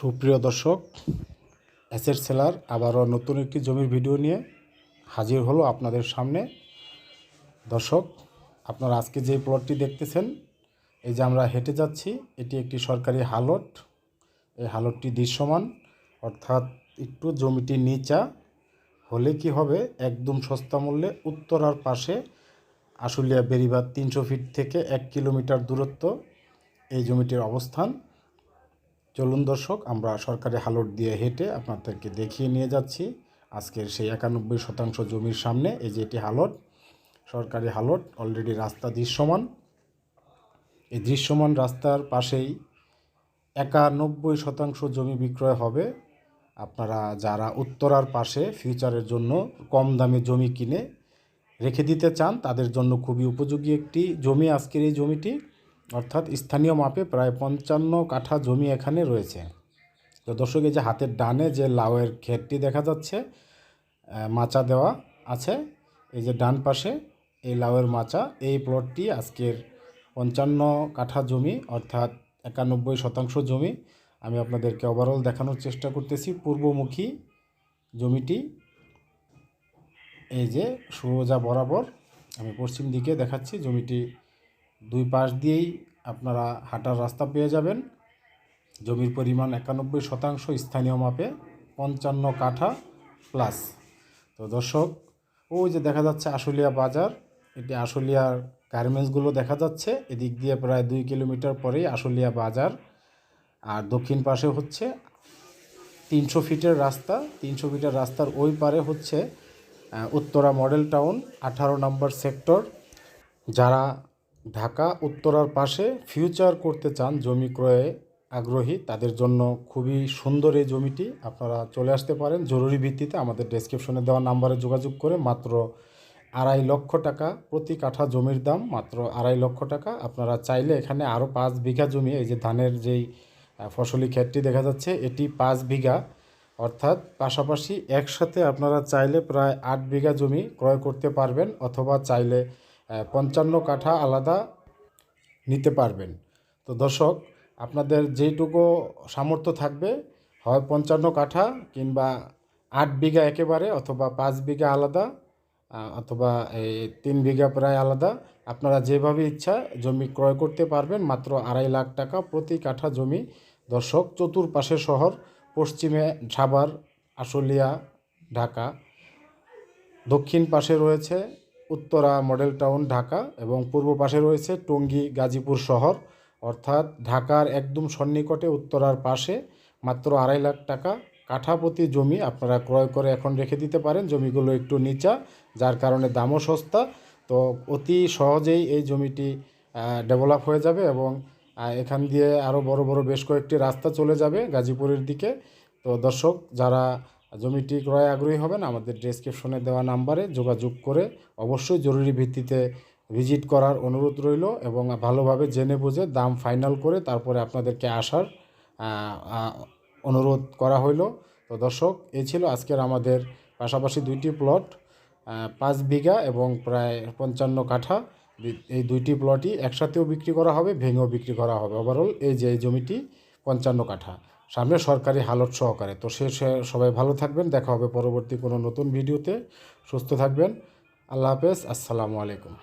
সুপ্রিয় দর্শক asset seller আবারও নতুন একটি জমির ভিডিও নিয়ে হাজির হলো আপনাদের সামনে। দর্শক, আপনারা আজকে যে প্লটটি দেখতেছেন, এই যে আমরা হেঁটে যাচ্ছি, এটি একটি সরকারি হালট। এই হালটটি দৃশ্যমান, অর্থাৎ একটু জমিটি নিচা, হলে কি হবে, একদম সস্তা মূল্যে উত্তরার পাশে আশুলিয়া বেরিবাদ তিনশো ফিট থেকে এক কিলোমিটার দূরত্ব এই জমিটির অবস্থান। চলুন দর্শক, আমরা সরকারি হালট দিয়ে হেঁটে আপনাদেরকে দেখিয়ে নিয়ে যাচ্ছি আজকের সেই একানব্বই শতাংশ জমির সামনে এই যে এটি হালট, সরকারি হালট অলরেডি রাস্তা দৃশ্যমান। এই দৃশ্যমান রাস্তার পাশেই একানব্বই শতাংশ জমি বিক্রয় হবে। আপনারা যারা উত্তরার পাশে ফিউচারের জন্য কম দামে জমি কিনে রেখে দিতে চান, তাদের জন্য খুবই উপযোগী একটি জমি আজকের এই জমিটি। অর্থাৎ স্থানীয় মাপে প্রায় পঞ্চান্ন কাঠা জমি এখানে রয়েছে। তো দর্শক, এই যে হাতের ডানে যে লাউয়ের ক্ষেতটি দেখা যাচ্ছে মাচা দেওয়া আছে। এই যে ডান পাশে এই লাউয়ের মাচা, এই প্লটটি আজকের পঞ্চান্ন কাঠা জমি, অর্থাৎ একানব্বই শতাংশ জমি। আমি আপনাদেরকে ওভারঅল দেখানোর চেষ্টা করতেছি। পূর্বমুখী জমিটি, এই যে সোজা বরাবর, আমি পশ্চিম দিকে দেখাচ্ছি জমিটি দুই পাশ দিয়েই আপনারা হাঁটার রাস্তা পেয়ে যাবেন। জমির পরিমাণ একানব্বই শতাংশ স্থানীয় মাপে পঞ্চান্ন কাঠা প্লাস। তো দর্শক, ওই যে দেখা যাচ্ছে আশুলিয়া বাজার, এটি আশুলিয়ার গার্মেন্টসগুলো দেখা যাচ্ছে। এদিক দিয়ে প্রায় দুই কিলোমিটার পরেই আশুলিয়া বাজার। আর দক্ষিণ পাশে হচ্ছে তিনশো ফিটের রাস্তা। তিনশো ফিটের রাস্তার ওই পারে হচ্ছে উত্তরা মডেল টাউন, আঠারো নম্বর সেক্টর। যারা ঢাকা, উত্তরার পাশে ফিউচার করতে চান জমি ক্রয়ে আগ্রহী, তাদের জন্য খুবই সুন্দর এই জমিটি। আপনারা চলে আসতে পারেন। জরুরি ভিত্তিতে আমাদের ডেসক্রিপশনে দেওয়া নাম্বারে যোগাযোগ করে মাত্র আড়াই লক্ষ টাকা প্রতি কাঠা জমির দাম, মাত্র আড়াই লক্ষ টাকা। আপনারা চাইলে এখানে আরও পাঁচ বিঘা জমি, এই যে ধানের যেই ফসলি ক্ষেতটি দেখা যাচ্ছে, এটি পাঁচ বিঘা। অর্থাৎ পাশাপাশি একসাথে আপনারা চাইলে প্রায় আট বিঘা জমি ক্রয় করতে পারবেন, অথবা চাইলে পঞ্চান্ন কাঠা আলাদা নিতে পারবেন। তো দর্শক, আপনাদের যেইটুকু সামর্থ্য থাকবে, হয় পঞ্চান্ন কাঠা কিংবা আট বিঘা একেবারে অথবা পাঁচ বিঘা আলাদা অথবা এই তিন বিঘা প্রায় আলাদা, আপনারা যেভাবে ইচ্ছা জমি ক্রয় করতে পারবেন, মাত্র আড়াই লাখ টাকা প্রতি কাঠা জমি। দর্শক, চতুর্পাশে শহর, পশ্চিমে সাভার, আশুলিয়া, ঢাকা। দক্ষিণ পাশে রয়েছে উত্তরা মডেল টাউন, ঢাকা এবং পূর্ব পাশে রয়েছে টঙ্গী গাজীপুর শহর। অর্থাৎ ঢাকার একদম সন্নিকটে উত্তরার পাশে মাত্র আড়াই লাখ টাকা কাঠাপতি জমি আপনারা ক্রয় করে এখন রেখে দিতে পারেন জমিগুলো একটু নিচা, যার কারণে দামও সস্তা। তো অতি সহজেই এই জমিটি ডেভেলপ হয়ে যাবে এবং এখান দিয়ে আরও বড় বড় বেশ কয়েকটি রাস্তা চলে যাবে গাজীপুরের দিকে। তো দর্শক, যারা জমিটি ক্রয় আগ্রহী হবেন, আমাদের ডেসক্রিপশনে দেওয়া নাম্বারে যোগাযোগ করে অবশ্যই জরুরি ভিত্তিতে ভিজিট করার অনুরোধ রইল এবং ভালোভাবে জেনে বুঝে দাম ফাইনাল করে তারপরে আপনাদেরকে আসার অনুরোধ করা হইল। তো দর্শক এই ছিল আজকের আমাদের পাশাপাশি দুইটি প্লট পাঁচ বিঘা এবং প্রায় পঞ্চান্ন কাঠা। এই দুইটি প্লটই একসাথেও বিক্রি করা হবে, ভেঙেও বিক্রি করা হবে। ওভারঅল এই যে এই জমিটি, পঞ্চান্ন কাঠা। সামনে সরকারি হালত সহকারে। তো সে সবাই ভালো থাকবেন। দেখা হবে পরবর্তী কোনো নতুন ভিডিওতে। সুস্থ থাকবেন। আল্লাহ হাফেজ। আসসালামু আলাইকুম।